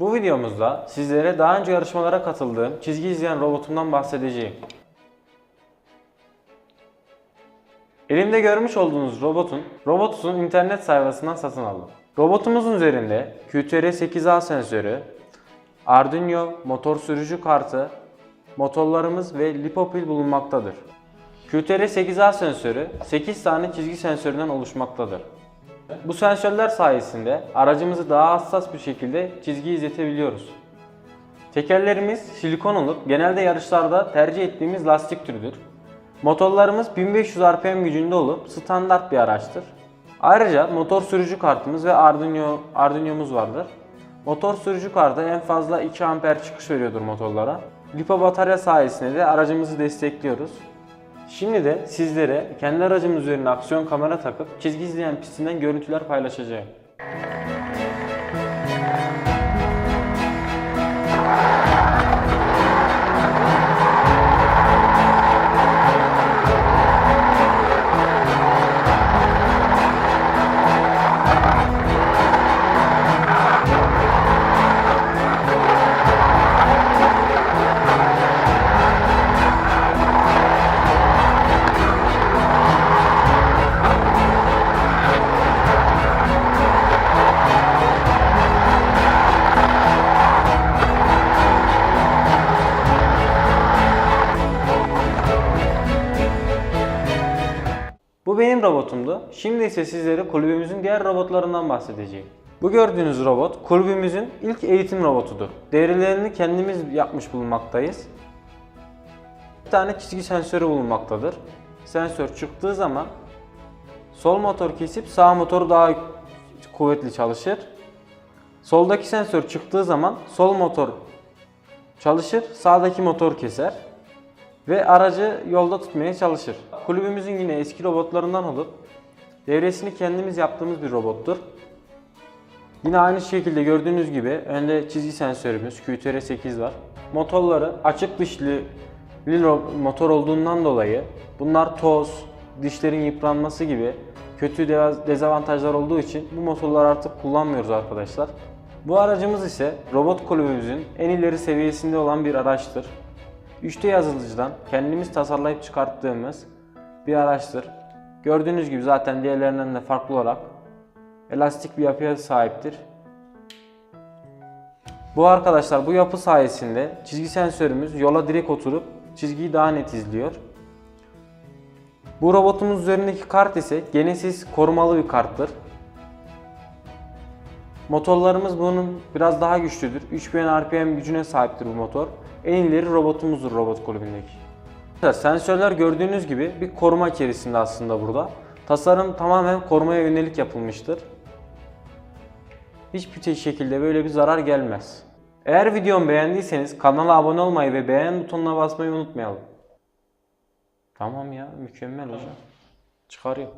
Bu videomuzda sizlere daha önce yarışmalara katıldığım çizgi izleyen robotumdan bahsedeceğim. Elimde görmüş olduğunuz robotun Robotus'un internet sayfasından satın aldım. Robotumuzun üzerinde QTR8A sensörü, Arduino motor sürücü kartı, motorlarımız ve lipopil bulunmaktadır. QTR8A sensörü 8 tane çizgi sensöründen oluşmaktadır. Bu sensörler sayesinde aracımızı daha hassas bir şekilde çizgi izletebiliyoruz. Tekerlerimiz silikon olup genelde yarışlarda tercih ettiğimiz lastik türüdür. Motorlarımız 1500 RPM gücünde olup standart bir araçtır. Ayrıca motor sürücü kartımız ve Arduino, Arduino'muz vardır. Motor sürücü kartı en fazla 2 amper çıkış veriyordur motorlara. Lipo batarya sayesinde de aracımızı destekliyoruz. Şimdi de sizlere kendi aracımın üzerine aksiyon kamera takıp çizgi izleyen pistinden görüntüler paylaşacağım. Bu benim robotumdu. Şimdi ise sizlere kulübümüzün diğer robotlarından bahsedeceğim. Bu gördüğünüz robot kulübümüzün ilk eğitim robotudur. Devrilerini kendimiz yapmış bulunmaktayız. Bir tane çizgi sensörü bulunmaktadır. Sensör çıktığı zaman sol motor kesip sağ motor daha kuvvetli çalışır. Soldaki sensör çıktığı zaman sol motor çalışır, sağdaki motor keser ve aracı yolda tutmaya çalışır. Kulübümüzün yine eski robotlarından olup devresini kendimiz yaptığımız bir robottur. Yine aynı şekilde gördüğünüz gibi önde çizgi sensörümüz QTR8 var. Motorları açık ro- motor olduğundan dolayı bunlar toz, dişlerin yıpranması gibi kötü de- dezavantajlar olduğu için bu motorları artık kullanmıyoruz arkadaşlar. Bu aracımız ise robot kulübümüzün en ileri seviyesinde olan bir araçtır. 3D yazılıcıdan kendimiz tasarlayıp çıkarttığımız bir araçtır. Gördüğünüz gibi zaten diğerlerinden de farklı olarak elastik bir yapıya sahiptir. Bu arkadaşlar bu yapı sayesinde çizgi sensörümüz yola direkt oturup çizgiyi daha net izliyor. Bu robotumuz üzerindeki kart ise Genesis korumalı bir karttır. Motorlarımız bunun biraz daha güçlüdür. 3000 RPM gücüne sahiptir bu motor. En ileri robotumuzdur robot kulübündeki. Sensörler gördüğünüz gibi bir koruma içerisinde aslında burada. Tasarım tamamen korumaya yönelik yapılmıştır. Hiçbir şekilde böyle bir zarar gelmez. Eğer videomu beğendiyseniz kanala abone olmayı ve beğen butonuna basmayı unutmayalım. Tamam ya mükemmel hocam. Çıkarıyorum.